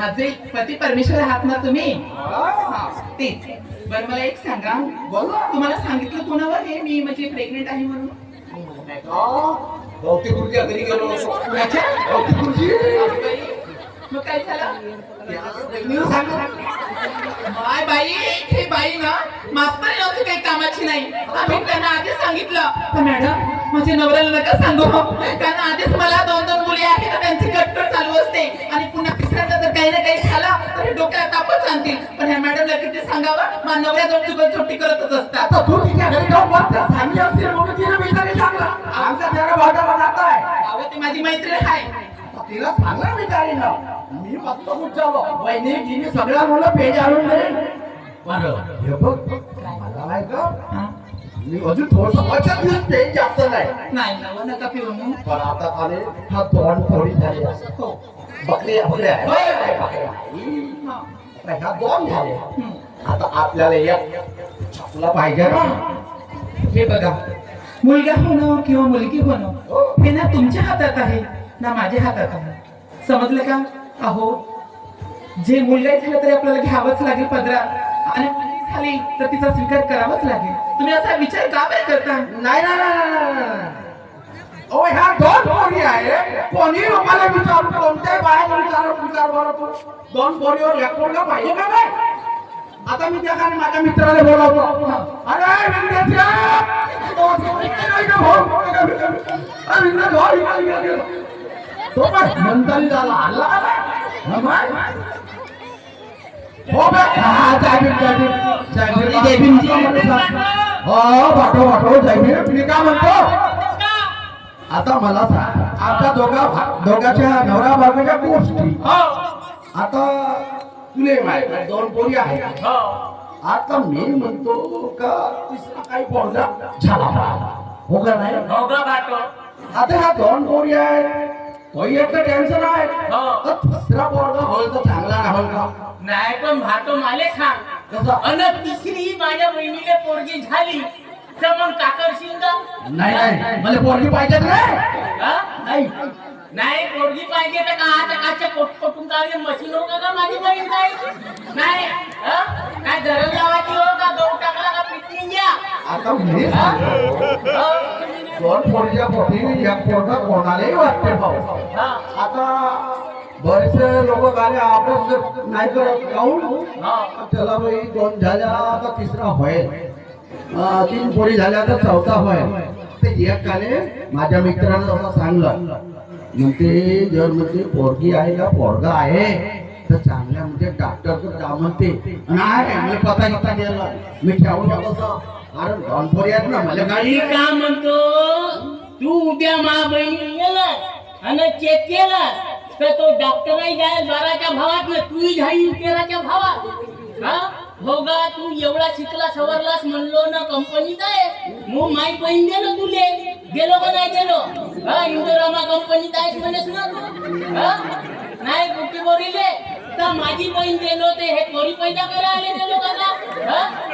माझे पती परमेश्वर आहात ना तुम्ही? हा? हा. तेच. बरं मला एक सांगा. तुम्हाला सांगितलं कोणावर हे? मी म्हणजे प्रेग्नेंट आहे म्हणून. नाही का? गवती गुरुजी घरी गेलो कुणाच्या? गवती गुरुजी. मग काय झालं. माय बाई हे बाई ना मास्तर नव्हती काही कामाची नाही. आम्ही त्यांना आधीच सांगितलं. मॅडम माझ्या नवऱ्याला नका सांगू. कारण आधीच मला दोन दोन मुली आहेत तर त्यांची कट्टर चालू असते. आणि पुन्हा तिसऱ्यांदा जर काही ना काही झालं तर हे डोक्याला तापच आणतील. पण ह्या मॅडमला किती सांगावं? माझ्या नवऱ्या दोन चुकल छोटी करतच असतात. आता तू तिच्या घरी जाऊन त्या सांगली असतील म्हणून तिने सांगलं. आमच्या जगा भागाला जात आहे अहो ती माझी मैत्रीण आहे तिला सांगलं बिचारीनं मी मस्त वहिनी तिने सगळ्या मुलं पेज आणून दे. बरं. हे बघ मला नाही का? मी अजून थोडस वचन दिवस पेज जास्त नाही. नाही नका पिऊ पण आता खाली हा दोन पोळी झाली हो. बकऱ्या बकऱ्या. आता ह्या दोन आता आपल्याला एक छापला पाहिजे ना हे बघा मुलगा होणं किंवा मुलगी होणं हे ना तुमच्या हातात आहे ना माझ्या हातात आहे समजलं का अहो जे मुलगा झालं तरी आपल्याला घ्यावंच लागेल पदरा आणि मुलगी झाली तर तिचा स्वीकार करावाच लागेल तुम्ही असा विचार का बरं करता नाही नाही कोणी लोकांना विचारू कोणत्याही बाहेर विचार विचार बरं तू दोन पोरीवर एक पोरगा पाहिजे का नाही आता मी त्या कारण माझ्या मित्राला बोलावतो अरे विंध्याच्या! तो काय मंथन झाला हल्ला? हा, बे. हा, जय भीम, जय भीम. जय भीम. जय भीमजी. हो पाठव पाठव जय भीम मी काय म्हणतो आता मला सांग आमच्या दोघा दोघाच्या नवरा बायकोच्या गोष्टी. आता तुले माहिती दोन पोरी आहेत. आता मी म्हणतो का तिसरा काही पोरगा झाला हो का नाही? आता ह्या दोन पोरी आहेत. तो टेन्शन आहे. हो. तिसरा पोरगा होईल तर चांगला होईल का? नाही पण भातो माले सांग. अन तिसरी माझ्या बहिणीला पोरगी झाली. तर मग काकर शिंदा नाही नाही. मला पोरगी पाहिजे नाही. हा? नाही. नाही पोरगी पाहिजे तर का? आता काच्या पोट पोटून काढले मशीन हो का माझी बहीण नाही हा? काय धरण लावायची हो का? गहू टाकला का? पिटली घ्या. आता मी दोन पोरीच्या पोटी एक पोरगा कोणालाही वाटते भाऊ. हा. आता बरेचसे लोक गाणे अभ्यास नाही करत काहून हा. त्याला बाई दोन झाल्या आता तिसरा होईल. तीन पोरी झाल्या तर चौथा होय. ते एक माझ्या मित्रानं असं सांगलं. म्हणते जर म्हणजे पोरगी आहे का पोरगा आहे तर चांगल्या म्हणजे डॉक्टर का म्हणते. नाही मी पता घेता गेला. मी ठेवू शकतो अरे दोन आहेत ना मला काही का म्हणतो? तू उद्या मा बहिणी गेलास आणि चेक केला तर तो डॉक्टरही जाईल बाराच्या भावात ना तूही जाईल तेराच्या भावात. हा? हो गा तू एवढा शिकला सवरलास म्हणलो ना कंपनीत आहे. मग माई बहीण गेलो तुले. गेलो का नाही गेलो? हा इंदोरामा कंपनीत आहेस म्हणेस ना तू. हा? नाही कुठे बोरिले. तर माझी बहीण गेलो ते हे पोरी पैदा करा आले गेलो का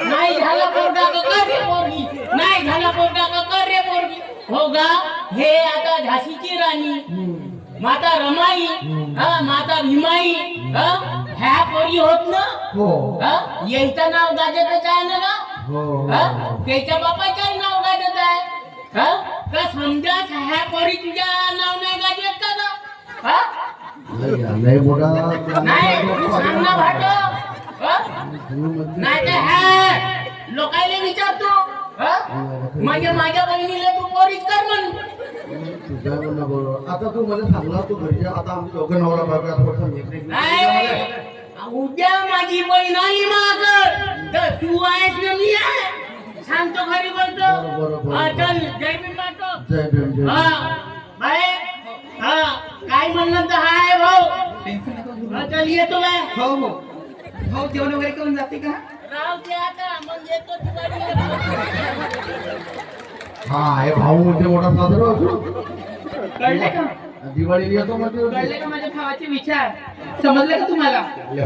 नाही झाला पोरगा का कर रे पोरगी? नाही झाला पोरगा का कर रे पोरगी? हो गा हे आता झाशीची राणी. माता रमाई. हा माता भीमाई. हा? ह्या पोरी होत ना हो. हा यांचं नाव गाजतच आहे ना हो. हा त्याच्या बापाचं नाव गाजत आहे. हा का समजा ह्या पोरी तुझ्या नाव नाही गाजत का ग? हा लय- मोठा नाही तू सांग ना भाटो. हा? नाही तर ह्या लोकायले विचारतो. हा? म्हणजे माझ्या बहिणीला तू पोरीच कर म्हण तुझ्या म्हणणं बरोबर आता तू मला सांगला तू घरी. आता आम्ही दोघं नवरा नाही. उद्या माझी बहीण आली मागं. तर तू आहेस ना मी आहे. सांगतो खरी बोलतो. हा चल जय भीम बाटो. जय भीम जय हा. बाय. हा काय म्हणलं तर हाय भाऊ. हा, चल येतो बाय. हो हो. हो जेवण वगैरे करून जाते का? राव दे आता मग येतो तू गाडीवर. हा हे भाऊ म्हणजे मोठा असो कळले का? दिवाळीला येतो म्हणजे कळले का माझ्या भावाचे विचार? समजले का तुम्हाला?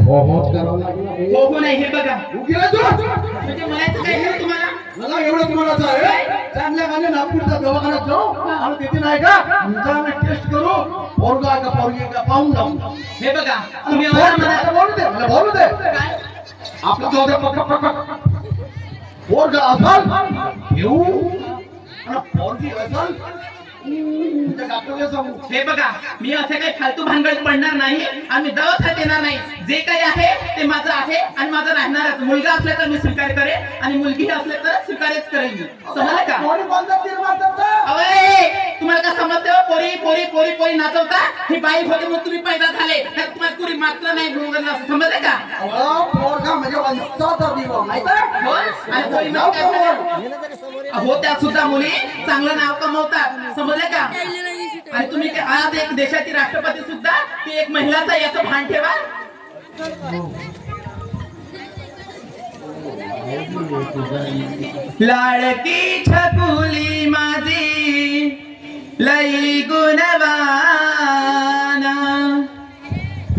हो होच करावं लागलं हो हो नाही हे बघा. उगी रे तू. म्हणजे म्हणायचं काय झालं तुम्हाला? मला एवढं आहे चांगल्या गाणे नागपूरच्या दवाखान्यात जाऊ. आणि तिथे नाही का? आम्ही टेस्ट करू. पोरगा का पोरगी का पाहून जाऊ. हे बघा तुम्ही मला मला म्हणा बोलू दे मला बोलू दे. काय? आपलं जाऊ दे पक पक पक पोरगा असाल घेऊ. हे बघा मी असं काही फालतू भानगड पडणार नाही आणि दवाखान्यात येणार नाही. जे काही आहे ते माझं आहे आणि माझं राहणारच. मुलगा असला तर मी स्वीकार करेन आणि मुलगी असले तर स्वीकारच करेन मी. समजलं का? कोणी कोणता तीर्मार करतं? अवे तुम्हाला काय समजते हो? पोरी पोरी पोरी पोरी नाचवता ही बाई होती म्हणून तुम्ही पैदा झाले तुम्हाला पुरी मात्र नाही समजलं का पोरगा म्हणजे? हो? हो त्या सुद्धा मुली चांगलं नाव कमवतात समजले का आणि तुम्ही आज एक देशाची राष्ट्रपती सुद्धा ती एक महिलाचा याचं भान ठेवा लाडकी छकुली माझी लई गुणवाना.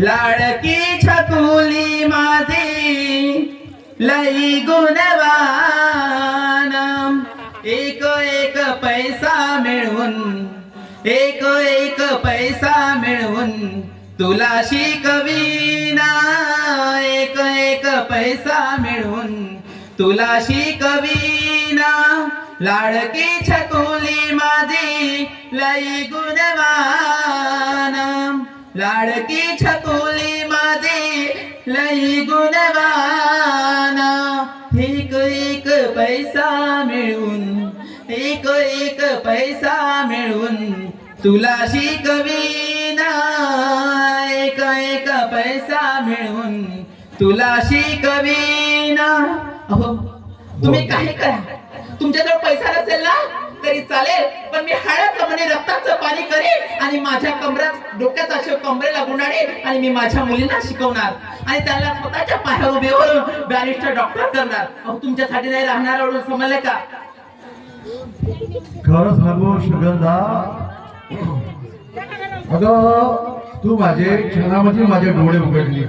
लाडकी छकुली माझी लई गुणवाना. एक एक पैसा मिळवून एक एक पैसा मिळवून तुला शिकविना. एक एक पैसा मिळवून तुला कवीना लाडकी छतुली माझी लई गुणवान. लाडकी छतुली माझी लई गुणवाना. एक एक पैसा मिळून एक एक पैसा मिळून तुला कवीना. एक एक पैसा मिळून तुला कवीना. अहो तुम्ही काही करा. तुमच्याजवळ पैसा नसेल ना तरी चालेल पण मी हाडाचं म्हणे रक्ताचं पाणी करेन आणि माझ्या कमरात डोक्याचा शेव कमरेला गुंडाळेन आणि मी माझ्या मुलींना शिकवणार. आणि त्यांना स्वतःच्या पायावर उभे करून बॅरिस्टर डॉक्टर करणार. अहो तुमच्यासाठी नाही राहणार एवढं समजलं का? खरं सांगू सुगंधा अगं तू माझे क्षणामध्ये माझे डोळे उघडली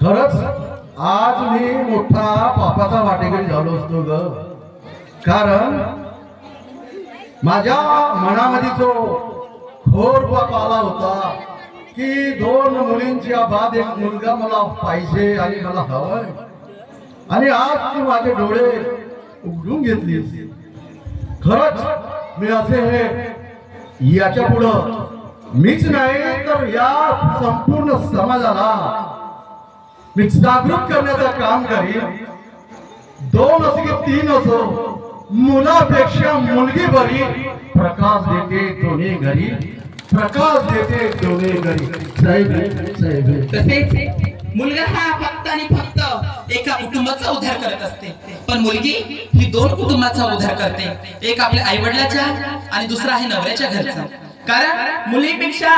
खरंच आज मी मोठा पापाचा वाटेकरी झालो असतो ग. कारण माझ्या मनामध्ये जो घोर बाप आला होता की दोन मुलींची बाद एक मुलगा मला पाहिजे आणि मला हवंय. आणि आज ती माझे डोळे उघडून घेतलीस खरंच मी असे हे याच्या पुढं मीच नाही तर या संपूर्ण समाजाला मी जागृत करण्याचं काम करीन. दोन असो की तीन असो मुलापेक्षा मुलगी बरी प्रकाश देते दोन्ही घरी. प्रकाश देते दोन्ही घरी. साहेब साहेब तसेच मुलगा हा फक्त आणि फक्त एका कुटुंबाचा उद्धार करत असते. पण मुलगी ही दोन कुटुंबाचा उद्धार करते. एक आपल्या आई वडिलाच्या आणि दुसरा आहे नवऱ्याच्या घरचा. कारण मुलीपेक्षा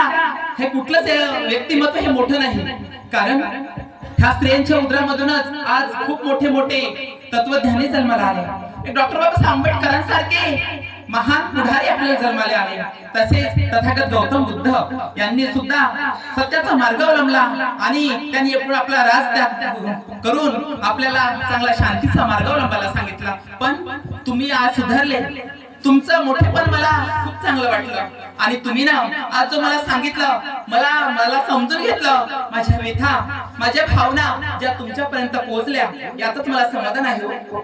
हे कुठलंच व्यक्तिमत्व हे मोठं नाही. कारण ह्या स्त्रियांच्या उदरामधूनच आज खूप मोठे मोठे तत्वज्ञानी जन्माला आले. डॉक्टर बाबासाहेब आंबेडकरांसारखे महान पुढारी आपल्याला जन्माले आले. तसेच तथागत गौतम बुद्ध यांनी सुद्धा सत्याचा मार्ग अवलंबला आणि त्यांनी एकूण आपला राज त्याग करून आपल्याला चांगला शांतीचा मार्ग अवलंबायला सांगितला. पण तुम्ही आज सुधारले. तुमचं मोठेपण मला खूप चांगलं वाटलं. आणि तुम्ही ना आज जो मला सांगितलं मला मला समजून घेतलं माझ्या व्यथा माझ्या भावना ज्या तुमच्यापर्यंत पोहोचल्या यातच मला समाधान आहे हो.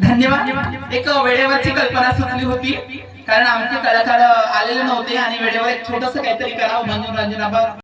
धन्यवाद. एक वेळेवरची कल्पना सुचली होती कारण आमचे कलाकार आलेले नव्हते आणि वेळेवर एक छोटस काहीतरी करावं मनोरंजनावर